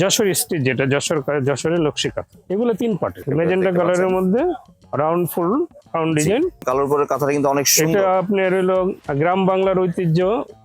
Jessore stitch যেটা যশোর যশোরের নকশি কাঁথা এগুলো তিন পার্টের দেখতে কালারের। মধ্যে রাউন্ড ফুল রাউন্ড ডিজাইন কালোর উপরে কাঁথাটা কিন্তু অনেক এটা সুন্দর। আপনার হলো গ্রাম বাংলার ঐতিহ্য।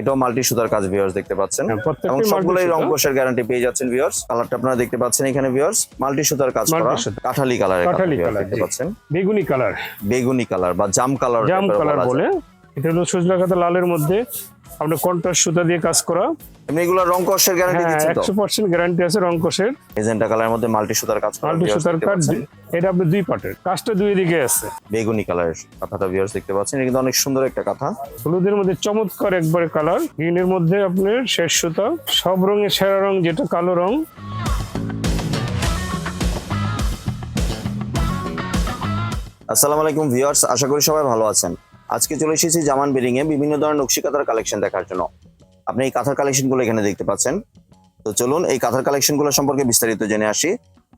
এটাও মাল্টি সুতার কাজ ভিউয়ার্স দেখতে পাচ্ছেন। হ্যাঁ, এবং সবগুলোই রং। কোষের গ্যারান্টি পেয়ে যাচ্ছেন ভিউয়ার্স কালারটা আপনারা দেখতে পাচ্ছেন এখানে ভিউয়ার্স মাল্টি সুতার কাজ করা। কাঠালি কালারের কাঠালি কালার দেখতে পাচ্ছেন। বেগুনি কালার বেগুনি কালার বা জাম কালার জাম কালার বলে এটা হলো সুজলা কাঁথা লালের মধ্যে আপনার কন্ট্রাস্ট সুতা দিয়ে কাজ করা। এমনি এগুলো রং কোষের গ্যারান্টি দিচ্ছে তো। একশো পার্সেন্ট গ্যারান্টি আছে রং রংকোশের এজেন্টা কালারের মধ্যে মাল্টি সুতার কাজ করা মাল্টি সুতার কাজ এটা আপনার দুই পার্টের কাজটা দুই দিকে আছে। বেগুনি কালারের কাঁথাটা ভিউয়ার্স দেখতে পাচ্ছেন। এটা কিন্তু অনেক সুন্দর একটা কাঁথা। হলুদের মধ্যে চমৎকার একবারে কালার গ্রিনের মধ্যে আপনার শেষ সুতা। সব রঙের সেরা রং যেটা কালো রং। আসসালামু আলাইকুম ভিউয়ার্স আশা করি সবাই ভালো আছেন। আজকে চলে এসেছি জামান বেরিং এ বিভিন্ন ধরনের নকশি কাঁথার কালেকশন দেখার জন্য। আপনি এই কাঁথার কালেকশনগুলো এখানে দেখতে পাচ্ছেন। তো চলুন এই কাঁথার কালেকশনগুলো সম্পর্কে বিস্তারিত জেনে আসি।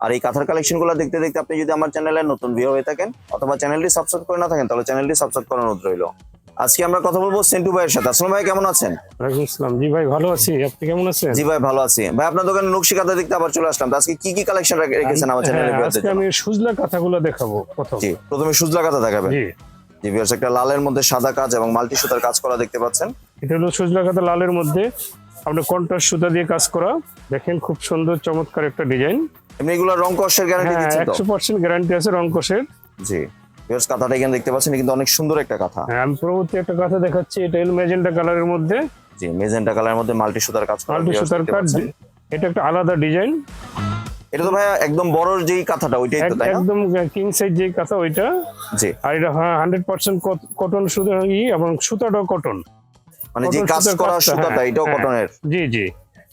আর এই কাঁথার কালেকশনগুলো দেখতে দেখতে আপনি যদি আমার চ্যানেলে নতুন ভিউ হয়ে থাকেন অথবা চ্যানেলটি সাবস্ক্রাইব করে না থাকেন তাহলে চ্যানেলটি সাবস্ক্রাইব করার অনুরোধ রইল। আজকে আমরা কথা বলব সেন্টু ভাইয়ের সাথে। আসলাম ভাই কেমন আছেন? ওয়ালাইকুম আসসালাম। জি ভাই ভালো আছি। আপনি কেমন আছেন? জি ভাই ভালো আছি। ভাই আপনার দোকানে নকশি কাঁথা দেখতে আবার চলে আসলাম। আজকে কি কি কালেকশন রেখেছেন আমার চ্যানেলে হ্যাঁ, আজকে আমি সুজলা কাঁথাগুলো দেখাবো প্রথম। জি প্রথমে সুজলা কাঁথা দেখাবেন। জি। ভিউয়ার্স একটা লালের মধ্যে সাদা কাজ এবং মাল্টি সুতার কাজ করা দেখতে পাচ্ছেন। এটা হলো সুজলা কাঁথা লালের মধ্যে আপনার কন্ট্রাস্ট সুতা দিয়ে কাজ করা। দেখেন খুব সুন্দর চমৎকার একটা ডিজাইন। এমনি এগুলো রং কষের গ্যারান্টি দিচ্ছেন তো? একশো পার্সেন্ট গ্যারান্টি আছে রংকোশের জি। ভিউয়ার্স কাঁথাটা এখানে দেখতে পাচ্ছেন কিন্তু অনেক সুন্দর একটা কাঁথা। হ্যাঁ আমি পরবর্তী একটা কথা দেখাচ্ছি এটা হলো মেজেন্টা কালারের মধ্যে। জি মেজেন্টা কালারের মধ্যে মাল্টি সুতার কাজ করা মাল্টি সুতার কাঠ এটা একটা আলাদা ডিজাইন। এটা তো ভাইয়া একদম বড় যেই কাঁথাটা ওইটাই তো তাই না? একদম কিং সাইজ যে কাঁথা ওইটা। জি। আর এটা হান্ড্রেড পার্সেন্ট কটন সুতা ই এবং সুতাটাও কটন মানে যে কাজ করা সুতাটা হ্যাঁ, এটাও হ্যাঁ। কটনের জি জি।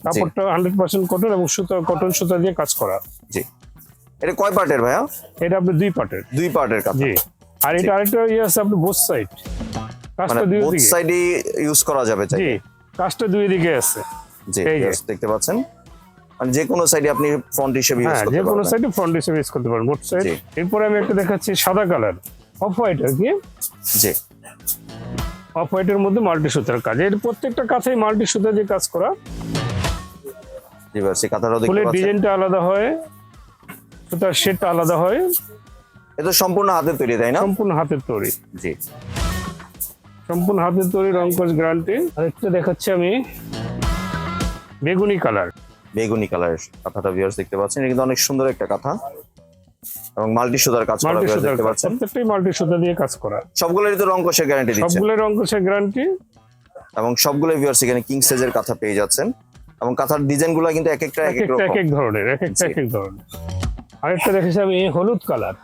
কাপড়টা হান্ড্রেড পার্সেন্ট কটন এবং সুতা কটন সুতা দিয়ে কাজ করা। জি। এটা কয় পার্টের ভাইয়া? এটা আপনার দুই পার্টের। দুই পার্টের কাঁথা। জি। আর এটা আরেকটা ইয়ে আছে আপনার বোথ সাইড মানে কাজটা দুই বোথ দিকে। সাইডে ইউজ করা যাবে চাই জি কাজটা দুই দিকে আছে। জি এই দেখতে পাচ্ছেন। মানে যে কোনো সাইডে আপনি ফ্রন্ট হিসেবে ইউজ হ্যাঁ করতে যে কোনো সাইডে ফ্রন্ট হিসেবে ইউজ করতে পারেন বোথ সাইড। এরপরে আমি একটা দেখাচ্ছি সাদা কালার অফ হোয়াইট আর কি? জি। অফ হোয়াইটের মধ্যে মাল্টি সুতার কাজ। এর প্রত্যেকটা কাছেই মাল্টি সুতা দিয়ে কাজ করা এই কাঁথাটাও দেখতে পাচ্ছেন। ডিজাইনটা আলাদা হয় সুতার শেডটা আলাদা হয়। এটা সম্পূর্ণ হাতে তৈরি তাই না? সম্পূর্ণ হাতের তৈরি। জি। সম্পূর্ণ হাতের তৈরি রংকশ গ্যারান্টি আরেকটা দেখাচ্ছি আমি। বেগুনি কালার বেগুনি কালারের কাঁথাটা ভিউয়ার্স দেখতে পাচ্ছেন। এটা কিন্তু অনেক সুন্দর একটা কাঁথা। এবং মাল্টি সুতার কাজ করা দেখতে পাচ্ছেন। প্রত্যেকটাই মাল্টি সুতা দিয়ে কাজ করা। সবগুলোরই তো রং কষের গ্যারান্টি দিচ্ছেন সবগুলো রংকশের গ্যারান্টি এবং সবগুলো ভিউয়ার্স এখানে কিং সাইজের কাঁথা পেয়ে যাচ্ছেন। এবং কাঁথার ডিজাইনগুলো কিন্তু এক একটা এক এক একটা এক এক ধরনের এক একটা এক এক ধরনের। আরেকটা দেখেছি আমি হলুদ কালার।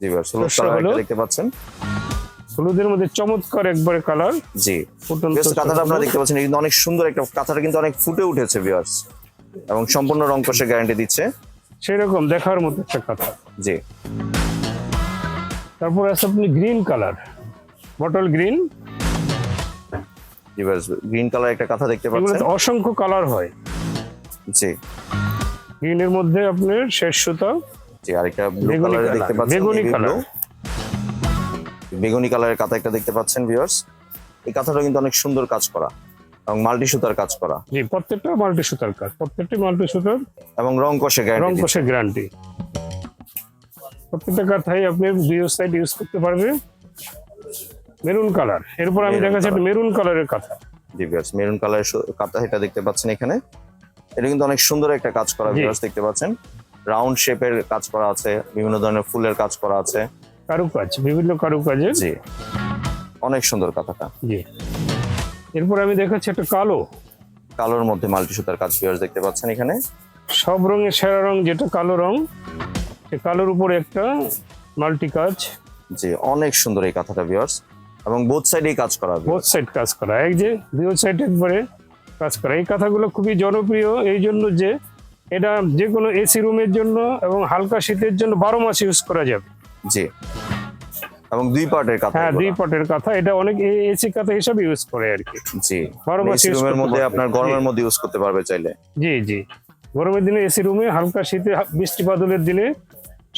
জি ভিউয়ার্স হলুদ কালার দেখতে পাচ্ছেন। হলুদের মধ্যে চমৎকার একবারে কালার। জি। কাঁথাটা আপনারা দেখতে পাচ্ছেন এটা কিন্তু অনেক সুন্দর একটা কাঁথাটা কিন্তু অনেক ফুটে উঠেছে ভিউয়ার্স এবং সম্পূর্ণ রং কষের গ্যারান্টি দিচ্ছে। সেরকম দেখার মতো একটা কথা। জি। তারপর আছে আপনি green colour bottle green green colour একটা কাঁথা দেখতে পাচ্ছেন। অসংখ্য কালার হয়। জি। গ্রিনের মধ্যে আপনার শেষ সুতা। জি আরেকটা ব্লু কালারে দেখতে পাচ্ছেন বেগুনি কালার বেগুনি কালারের কাঁথা একটা দেখতে পাচ্ছেন ভিউয়ার্স এই কাঁথাটা কিন্তু অনেক সুন্দর কাজ করা। এবং মাল্টি সুতার কাজ করা। জি প্রত্যেকটা মাল্টি সুতার কাজ প্রত্যেকটি মাল্টি সুতার এবং রং কষে রং গ্যারান্টি কষে গ্যারান্টি প্রত্যেকটা কাঠাই আপনি দুই সাইড ইউজ করতে পারবে। মেরুন কালার এরপর আমি দেখাচ্ছি একটা মেরুন কালারের কাঁথা। জি ভিউয়ার্স মেরুন কালারের কাঁথা এটা দেখতে পাচ্ছেন এখানে। এটা কিন্তু অনেক সুন্দর একটা কাজ করা ভিউয়ার্স দেখতে পাচ্ছেন। রাউন্ড শেপের কাজ করা আছে বিভিন্ন ধরনের ফুলের কাজ করা আছে। কারুকাজ বিভিন্ন কারুকাজের। জি। অনেক সুন্দর কাঁথাটা। জি। এরপর আমি দেখাচ্ছি একটা কালো। কালোর মধ্যে মাল্টি সুতার কাজ ভিউয়ার্স দেখতে পাচ্ছেন এখানে। সব রঙের সেরা রং যেটা কালো রং সে কালোর উপরে একটা মাল্টি কাজ। জি অনেক সুন্দর এই কাঁথাটা ভিউয়ার্স এবং বোথ সাইডেই কাজ করা বোথ সাইড কাজ করা। এক যে দুই সাইড একবারে কাজ করা। এই কথাগুলো খুবই জনপ্রিয়। এই জন্য যে এটা যে কোনো এসি রুমের জন্য এবং হালকা শীতের জন্য বারো মাস ইউজ করা যাবে। জি। এবং দুই পার্টের কাঁথা হ্যাঁ দুই। পাটের কথা। এটা অনেক এসি কাঁথা হিসাবে ইউজ করে আর কি। জি। use রুমের মধ্যে আপনার গরমের মধ্যে ইউজ করতে পারবে চাইলে। জি জি। গরমের দিনে এসি রুমে হালকা শীতে বৃষ্টি বাদলের দিনে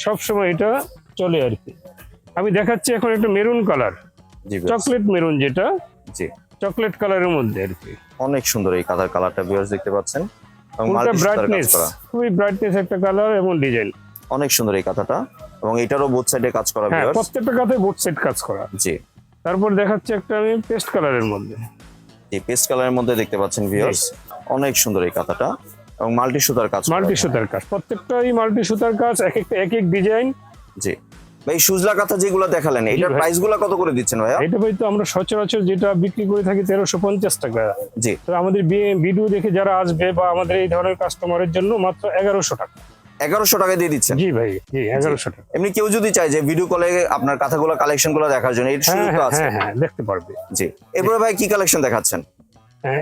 সব সময় এটা চলে আর কি। আমি দেখাচ্ছি এখন একটা মেরুন কালার। জি চকলেট মেরুন যেটা। জি। চকলেট কালারের মধ্যে আর কি। অনেক সুন্দর এই কাঁথার কালারটা ভিউয়ার্স দেখতে পাচ্ছেন। এবং ব্রাইটনেস খুবই ব্রাইটনেস একটা কালার এবং ডিজাইন অনেক সুন্দর এই কাঁথাটা। এবং এটারও বোথ সাইডে কাজ করা হ্যাঁ প্রত্যেকটা কাতে বোট সাইড কাজ করা। জি। তারপর দেখাচ্ছে একটা আমি পেস্ট কালারের মধ্যে। এই পেস্ট কালারের মধ্যে দেখতে পাচ্ছেন ভিউয়ার্স অনেক সুন্দর এই কাঁথাটা। এবং মাল্টি সুতার কাজ মাল্টি সুতার কাজ। প্রত্যেকটাই মাল্টি সুতার কাজ এক একটা এক এক ডিজাইন জি। ভাই সুজলা কাঁথা যেগুলো দেখালেন এটার। প্রাইসগুলো কত করে দিচ্ছেন ভাইয়া? এটা ভাই তো আমরা সচরাচর যেটা বিক্রি করে থাকি তেরোশো পঞ্চাশ টাকা। জি। তো আমাদের ভিডিও দেখে যারা আসবে বা আমাদের এই ধরনের কাস্টমারের জন্য মাত্র এগারোশো টাকা। এগারোশো টাকা দিয়ে দিচ্ছেন। জি ভাই জি এগারোশো টাকা। এমনি কেউ যদি চায় যে ভিডিও কলে আপনার কাঁথাগুলো কালেকশনগুলো দেখার জন্য এর হ্যাঁ সুযোগ তো হ্যাঁ আছে। হ্যাঁ হ্যাঁ দেখতে পারবে। জি। এরপরে ভাই কি কালেকশন দেখাচ্ছেন?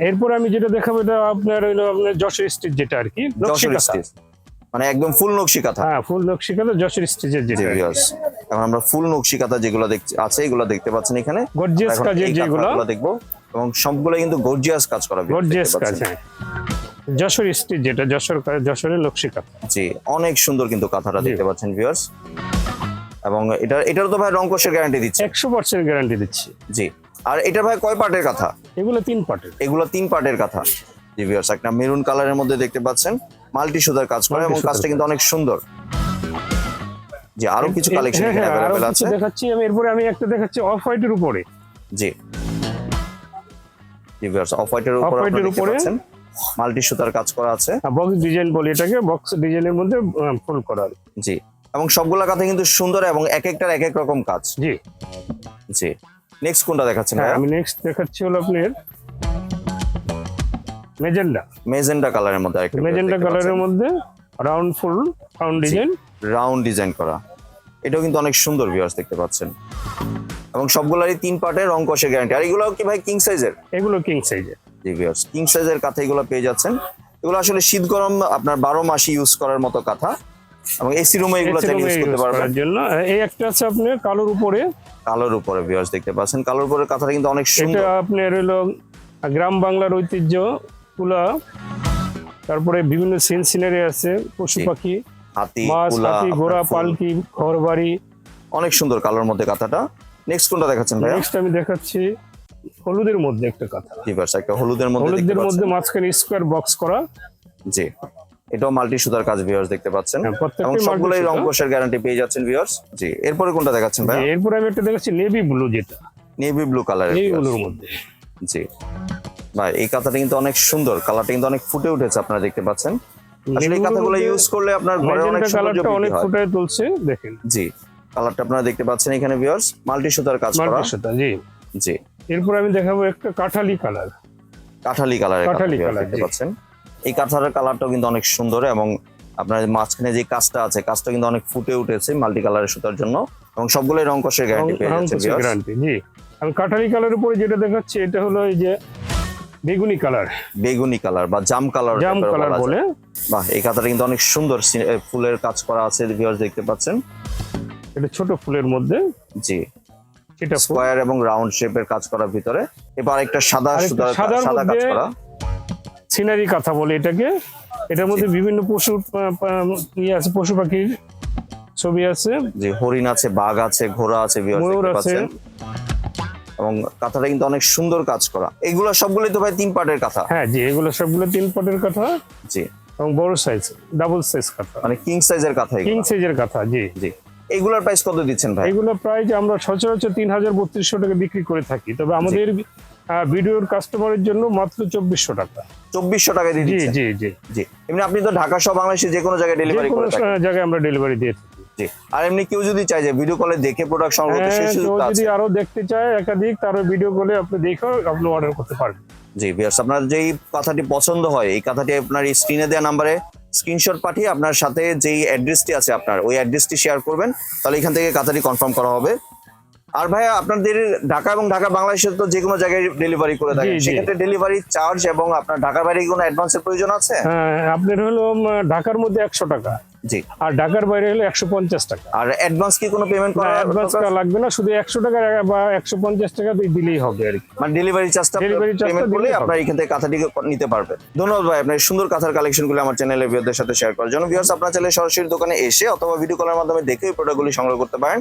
এরপর আমি যেটা দেখাবো এটা আপনার হলো আপনার যশোর স্ট্রিট যেটা আর কি যশোর। স্টিচ মানে একদম ফুল নকশি কাঁথা। হ্যাঁ ফুল নকশি কাঁথা যশোর স্ট্রিটের জি যেটা এখন আমরা ফুল নকশি কাঁথা যেগুলো দেখছি আছে এগুলো দেখতে পাচ্ছেন এখানে। গর্জিয়াস কাজের যেগুলো। দেখব। এবং সবগুলো কিন্তু গর্জিয়াস কাজ করা গর্জিয়াস কাজ হ্যাঁ। যশোর স্ট্রিট যেটা যশোর যশোরের নকশি কাঁথা। জি অনেক সুন্দর কিন্তু কাঁথাটা দেখতে পাচ্ছেন ভিউয়ার্স এবং এটা এটার তো ভাই রংকশের গ্যারান্টি দিচ্ছে। একশো পার্সেন্ট গ্যারান্টি দিচ্ছি। জি আর এটা ভাই কয় পার্টের কথা? এগুলো তিন পার্টের। এগুলো তিন পার্টের কথা। জি ভিউয়ার্স একটা মেরুন কালারের মধ্যে দেখতে পাচ্ছেন। মাল্টি সুতার কাজ করে এবং কাজটা কিন্তু অনেক সুন্দর। জি আরও কিছু কালেকশন হ্যাঁ, এখানে হ্যাঁ, আছে। দেখাচ্ছি। আমি এরপরে আমি একটা দেখাচ্ছি অফ হোয়াইটের উপরে। জি। জি ভিউয়ার্স অফ হোয়াইটের উপর আপনারা দেখতে উপরে। পাচ্ছেন। মাল্টি সুতার কাজ করা আছে। বক্স ডিজাইন বলি এটাকে বক্স ডিজাইনের মধ্যে ফুল করা। জি এবং সবগুলা কাঁথা কিন্তু সুন্দর এবং এক একটার এক এক রকম কাজ। জি। জি নেক্সট কোনটা দেখাচ্ছেন হ্যাঁ আমি নেক্সট দেখাচ্ছি হলো আপনার মেজেন্ডা। মেজেন্ডা কালারের মধ্যে আরেকটা মেজেন্ডা কালারের মধ্যে রাউন্ড ফুল রাউন্ড ডিজাইন রাউন্ড ডিজাইন করা। এটাও কিন্তু অনেক সুন্দর ভিউয়ার্স দেখতে পাচ্ছেন। এবং সবগুলারই তিন পার্টের রং কষে গ্যারান্টি আর এগুলো কি ভাই কিং সাইজের এগুলো কিং সাইজের জি ভিউয়ার্স কিং সাইজের কাঁথা এগুলো পেয়ে যাচ্ছেন। এগুলো আসলে শীত গরম আপনার বারো মাসই ইউজ করার মতো কাঁথা। এবং এসি রুমে এগুলো চাইলে ইউজ করতে পারবেন। জন্য। এই একটা আছে আপনার কালোর উপরে। কালোর উপরে ভিউয়ার্স দেখতে পাচ্ছেন। কালোর উপরে কাঁথাটা কিন্তু অনেক এটা সুন্দর। আপনার হলো গ্রাম বাংলার ঐতিহ্য কুলা তারপরে বিভিন্ন সিন সিনারি আছে পশু পাখি হাতি মাছ হাতি ঘোড়া পালকি ঘর বাড়ি অনেক সুন্দর কালোর মধ্যে কাঁথাটা। নেক্সট কোনটা দেখাচ্ছেন ভাইয়া? নেক্সট আমি দেখাচ্ছি। হলুদের মধ্যে একটা কথা। ভিউয়ার্স একটা হলুদের মধ্যে হলুদের মধ্যে মাঝখানে স্কোয়ার বক্স করা। জি। এটাও মাল্টি সুতার কাজ ভিউয়ার্স দেখতে পাচ্ছেন। হ্যাঁ, এবং সবগুলোই রং কোষের গ্যারান্টি পেয়ে যাচ্ছেন ভিউয়ার্স জি। এরপরে কোনটা দেখাচ্ছেন ভাই এরপরে আমি একটা দেখাচ্ছি নেভি ব্লু যেটা। নেভি ব্লু কালারের নেভি। ব্লুর মধ্যে। জি। ভাই এই কাঁথাটা কিন্তু অনেক সুন্দর। কালারটা কিন্তু অনেক ফুটে উঠেছে আপনারা দেখতে পাচ্ছেন। আসলে এই কাঁথাগুলো ইউজ করলে আপনার ঘরে অনেক সৌন্দর্য কালারটা অনেক ফুটায় তুলছে দেখেন। জি। কালারটা আপনারা দেখতে পাচ্ছেন এখানে ভিউয়ার্স মাল্টি সুতার কাজ করা। মাল্টি সুতা জি। জি। এরপর আমি দেখাবো একটা কাঠালি কালার। কাঠালি কালারের কাঁথা কাঠালি viewers দেখতে পাচ্ছেন। এই কাঁথার কালারটাও কিন্তু অনেক সুন্দর এবং আপনার মাঝখানে যে কাজটা আছে কাজটা কিন্তু অনেক ফুটে উঠেছে মাল্টি কালারের সুতার জন্য এবং সবগুলোই রং কষের গ্যারান্টি পেয়ে যাচ্ছে গ্যারান্টি জি। আমি কাঠালি কালার উপরে যেটা দেখাচ্ছি এটা হলো এই যে বেগুনি কালার। বেগুনি কালার বা জাম কালার জাম কালার বলে। বাহ এই কাঁথাটা কিন্তু অনেক সুন্দর ফুলের কাজ করা আছে ভিউয়ার্স দেখতে পাচ্ছেন। এটা ছোট ফুলের মধ্যে। জি। স্কোয়ার এবং রাউন্ড শেপের কাজ করা ভিতরে। এবার একটা সাদা সাদা কাজ করা। সিনারি কথা বলে এটাকে। এটার মধ্যে বিভিন্ন পশু ইয়ে আছে পশু পাখির ছবি আছে। যে হরিণ আছে বাঘ আছে ঘোড়া আছে ময়ূর আছে। এবং কাঁথাটা কিন্তু অনেক সুন্দর কাজ করা। এগুলো সবগুলোই তো ভাই তিন পার্টের কাঁথা। হ্যাঁ জি এগুলো সবগুলো তিন পটের কথা। জি। এবং বড় সাইজ ডাবল সাইজ কথা। মানে কিং সাইজের কাঁথা কিং সাইজের কথা জি। জি। এগুলোর প্রাইস কত দিচ্ছেন ভাই? এগুলো প্রায় যে আমরা সচরাচর তিন হাজার বত্রিশশো টাকা বিক্রি করে থাকি। তবে আমাদের ভিডিওর কাস্টমারের জন্য মাত্র চব্বিশশো টাকা। চব্বিশশো টাকা দিয়ে জি দিচ্ছেন? জি জি। জি। এমনি আপনি তো ঢাকা সহ বাংলাদেশে যে কোনো জায়গায় ডেলিভারি করে থাকেন। জায়গায় আমরা ডেলিভারি দিয়ে থাকি। জি। আর এমনি কেউ যদি চায় যে ভিডিও কলে দেখে প্রোডাক্ট সংগ্রহ করতে সেই হ্যাঁ, সুযোগটা যদি আরও দেখতে চায় একাধিক তার ভিডিও কলে আপনি দেখেও আপনি অর্ডার করতে পারবেন। জি ভিউয়ার্স আপনার যেই কথাটি পছন্দ হয় এই কথাটি আপনার স্ক্রিনে দেওয়া নাম্বারে স্ক্রিনশট পাঠিয়ে আপনার সাথে যেই অ্যাড্রেসটি আছে আপনার, ওই অ্যাড্রেসটি শেয়ার করবেন। তাহলে এখান থেকে কাতারি কনফার্ম করা হবে। আর ভাইয়া আপনাদের ঢাকা এবং ঢাকা বাংলাদেশের তো যে কোনো জায়গায় ডেলিভারি করে থাকেন। জি। সেক্ষেত্রে ডেলিভারি চার্জ এবং আপনার ঢাকার বাইরে কোনো অ্যাডভান্সের প্রয়োজন আছে? হ্যাঁ আপনার হলো ঢাকার মধ্যে একশো টাকা। জি। আর ঢাকার বাইরে হলো একশো পঞ্চাশ টাকা। আর অ্যাডভান্স কি কোনো পেমেন্ট করা অ্যাডভান্স করা লাগবে না শুধু একশো টাকা বা একশো পঞ্চাশ টাকা দিয়ে দিলেই হবে আর কি। মানে ডেলিভারি চার্জটা টা পেমেন্ট করলে আপনার এখান থেকে কাঁথাটি নিতে পারবেন। ধন্যবাদ ভাই আপনার সুন্দর কাঁথার কালেকশনগুলো আমার চ্যানেলে ভিউয়ারদের সাথে শেয়ার করার জন্য। ভিউয়ার্স আপনার চ্যানেলে সরাসরি দোকানে এসে অথবা ভিডিও কলের মাধ্যমে দেখে এই প্রোডাক্টগুলি সংগ্রহ করতে পারেন।